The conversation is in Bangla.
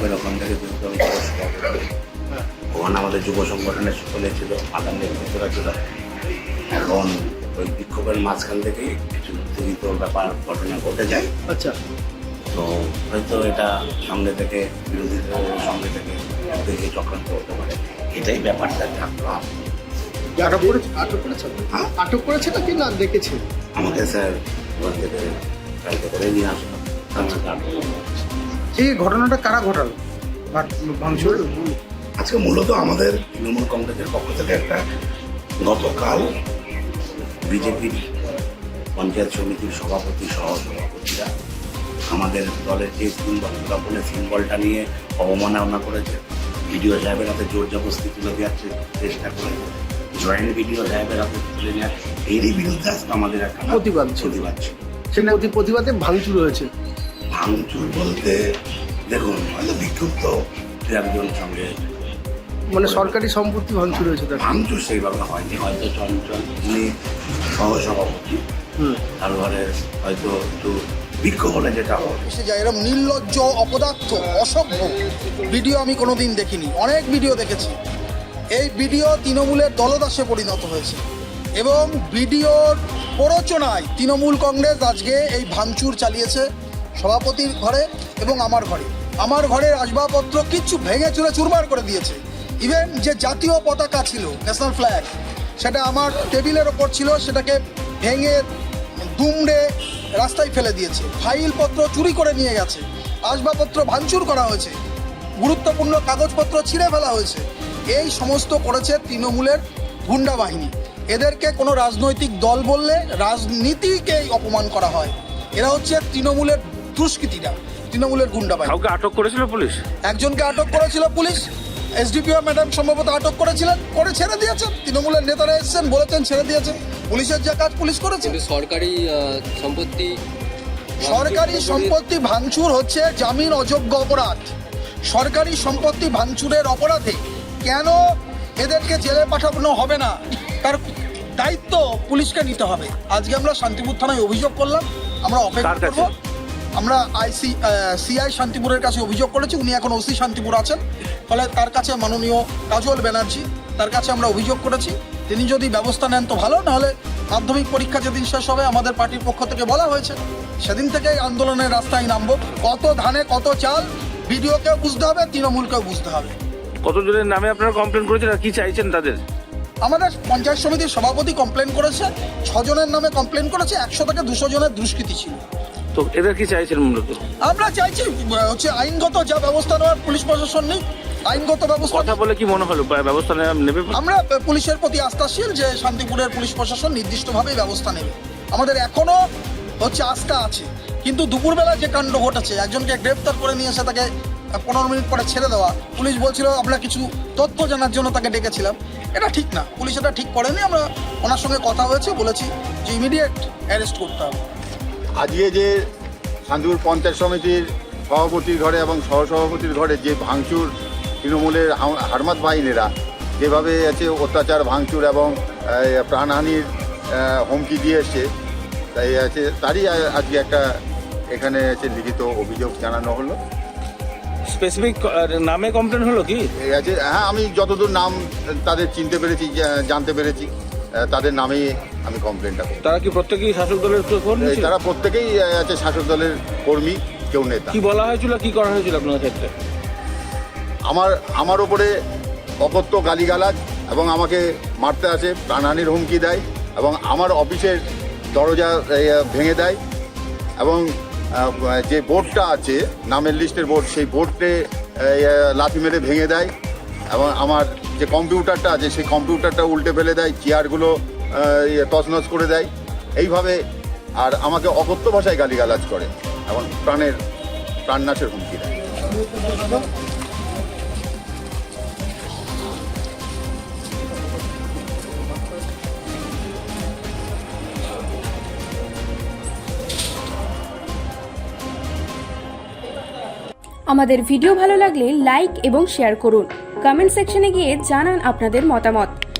ক্লাবের ওখান থেকে দুটো আমি ওখানে আমাদের যুব সংগঠনের সকলে ছিল আদার নেতৃত্বরা ছিল। এখন ওই বিক্ষোভের মাঝখান থেকেই কিছু উত্তেজিত ব্যাপার ঘটনা ঘটে যায়। আচ্ছা। তো হয়তো এটা সামনে থেকে বিরোধীদের সঙ্গে থেকে দেখে চক্রান্ত হতে পারে। এটাই ব্যাপারটা থাকল। আটক করেছে? আটক করেছে? হ্যাঁ? আটক করেছে নাকি না দেখেছে? আমাকে স্যার ওখান থেকে গাড়িতে করে নিয়ে আসলো। আমাকে এই ঘটনাটা কারা ঘটালো? ভাঙচুর? আজকে মূলত আমাদের তৃণমূল কংগ্রেসের পক্ষ থেকে একটা গতকাল বিজেপির পঞ্চায়েত সমিতির সভাপতি সহ সভাপতিরা আমাদের দলের যে সিম্বল তপনের সিম্বলটা নিয়ে অবমাননা করেছে। ভিডিও সাহেবের হাতে জোর জবস্তি তুলে দেওয়ার চেষ্টা করেছে জয়েন্ট ভিডিও সাহেবের হাতে তুলে নেওয়ার এরই বিরুদ্ধে আজকে আমাদের একটা প্রতিবাদ প্রতিবাদ ছিল। সে প্রতিবাদে ভাঙচুর হয়েছে। ভাঙচুর বলতে দেখুন হয়তো বিক্ষুব্ধ একজন সঙ্গে মানে সরকারি সম্পত্তি ভাঙচুর হয়েছে তার। ভাঙচুর সেইভাবে হয়নি হয়তো চঞ্চল উনি সহসভাপতি। তার ঘরে হয়তো একটু বিক্ষোভ হলে যেটা যায় এরকম নির্লজ্জ অপদার্থ অসভ্য। ভিডিও আমি কোনোদিন দেখিনি অনেক ভিডিও দেখেছি। এই ভিডিও তৃণমূলের দলদাসে পরিণত হয়েছে। এবং ভিডিওর প্ররোচনায় তৃণমূল কংগ্রেস আজকে এই ভাঙচুর চালিয়েছে। সভাপতির ঘরে এবং আমার ঘরে। আমার ঘরের আসবাবপত্র কিচ্ছু ভেঙে চুরে চুরমার করে দিয়েছে। ইভেন যে জাতীয় পতাকা ছিল ন্যাশনাল ফ্ল্যাগ সেটা আমার টেবিলের ওপর ছিল, সেটাকে ভেঙে দুমড়ে রাস্তায় ফেলে দিয়েছে। ফাইলপত্র চুরি করে নিয়ে গেছে। আসবাবপত্র ভাঙচুর করা হয়েছে। গুরুত্বপূর্ণ কাগজপত্র ছিঁড়ে ফেলা হয়েছে। এই সমস্ত করেছে তৃণমূলের গুন্ডা বাহিনী। এদেরকে কোনো রাজনৈতিক দল বললে রাজনীতিকেই অপমান করা হয়। এরা হচ্ছে তৃণমূলের দুষ্কৃতীরা তৃণমূলের গুন্ডা বাহিনী কাউকে আটক করেছিল পুলিশ? একজনকে আটক করেছিল পুলিশ। এসডিপিও ম্যাডাম সম্ভবত আটক করেছিলেন করে ছেড়ে দিয়েছেন। তৃণমূলের নেতারা এসেছেন বলেছেন ছেড়ে দিয়েছেন। পুলিশের যে কাজ পুলিশ করেছে। সরকারি সম্পত্তি সরকারি সম্পত্তি ভাঙচুর হচ্ছে জামিন অযোগ্য অপরাধ। সরকারি সম্পত্তি ভাঙচুরের অপরাধে কেন এদেরকে জেলে পাঠানো হবে না? তার দায়িত্ব পুলিশকে নিতে হবে। আজকে আমরা শান্তিপুর থানায় অভিযোগ করলাম আমরা অপেক্ষা? করব। আমরা আইসি সিআই শান্তিপুরের কাছে অভিযোগ করেছি উনি এখন ওসি শান্তিপুর আছেন। ফলে তার কাছে মাননীয় কাজল ব্যানার্জি তার কাছে আমরা অভিযোগ করেছি। তিনি যদি ব্যবস্থা নেন তো ভালো নাহলে মাধ্যমিক পরীক্ষা যেদিন শেষ হবে আমাদের পার্টির পক্ষ থেকে বলা হয়েছে। সেদিন থেকে আন্দোলনের রাস্তায় নামবো। কত ধানে কত চাল বিডিওকেও বুঝতে হবে তৃণমূলকেও বুঝতে হবে। কতজনের নামে আপনারা কমপ্লেন করেছেন আর কি চাইছেন তাদের? আমাদের পঞ্চায়েত সমিতির সভাপতি কমপ্লেন করেছে ছজনের নামে কমপ্লেন করেছে একশো থেকে দুশো জনের দুষ্কৃতি ছিল। তো এদের কি চাইছেন মূলত? আমরা চাইছি হচ্ছে আইনগত যা ব্যবস্থা নেওয়ার পুলিশ প্রশাসন নেই আইনগত ব্যবস্থা কথা বলে কি মনে হলো? ব্যবস্থা নেবে আমরা পুলিশের প্রতি আস্থাশীল যে শান্তিপুরের পুলিশ প্রশাসন নির্দিষ্টভাবে ব্যবস্থা নেবে। আমাদের এখনও হচ্ছে আস্থা আছে। কিন্তু দুপুরবেলা যে কাণ্ড ঘটেছে একজনকে গ্রেপ্তার করে নিয়ে এসে তাকে পনেরো মিনিট পরে ছেড়ে দেওয়া পুলিশ বলছিল আমরা কিছু তথ্য জানার জন্য তাকে ডেকেছিলাম। এটা ঠিক না। পুলিশ এটা ঠিক করেনি। আমরা ওনার সঙ্গে কথা হয়েছে বলেছি যে ইমিডিয়েট অ্যারেস্ট করতে হবে। আজকে যে শান্তিপুর পঞ্চায়েত সমিতির সভাপতির ঘরে এবং সহসভাপতির ঘরে যে ভাঙচুর তৃণমূলের হারমাত বাহিনীরা যেভাবে আছে অত্যাচার ভাঙচুর এবং প্রাণহানির হুমকি দিয়ে এসছে তাই আছে তারই আজকে একটা এখানে আছে লিখিত অভিযোগ জানানো হলো। স্পেসিফিক নামে কমপ্লেন হলো কি? এই আছে হ্যাঁ আমি যতদূর নাম তাদের চিনতে পেরেছি জানতে পেরেছি তাদের নামেই আমি কমপ্লেনটা করি তারা কি প্রত্যেকেই শাসক দলের কর্মী ছিল? তারা প্রত্যেকেই আছে শাসক দলের কর্মী কেউ নেতা। কি বলা হয়েছিল কি করা হয়েছিল আপনার ক্ষেত্রে? আমার আমার ওপরে অকথ্য গালিগালাজ এবং আমাকে মারতে আসে প্রাণহানির হুমকি দেয় এবং আমার অফিসের দরজা এই, ভেঙে দেয় এবং আহ, যে বোর্ডটা আছে নামের লিস্টের বোর্ড সেই বোর্ডে লাথি মেরে ভেঙে দেয় এবং আমার যে কম্পিউটারটা আছে সেই কম্পিউটারটা উল্টে ফেলে দেয় চেয়ারগুলো তছনছ করে দেয়। এইভাবে আর আমাকে অকথ্য ভাষায় গালিগালাজ করে এবং প্রাণের প্রাণনাশের হুমকি দেয়। আমাদের ভিডিও ভালো লাগলে লাইক এবং শেয়ার করুন। কমেন্ট সেকশনে গিয়ে জানান আপনাদের মতামত।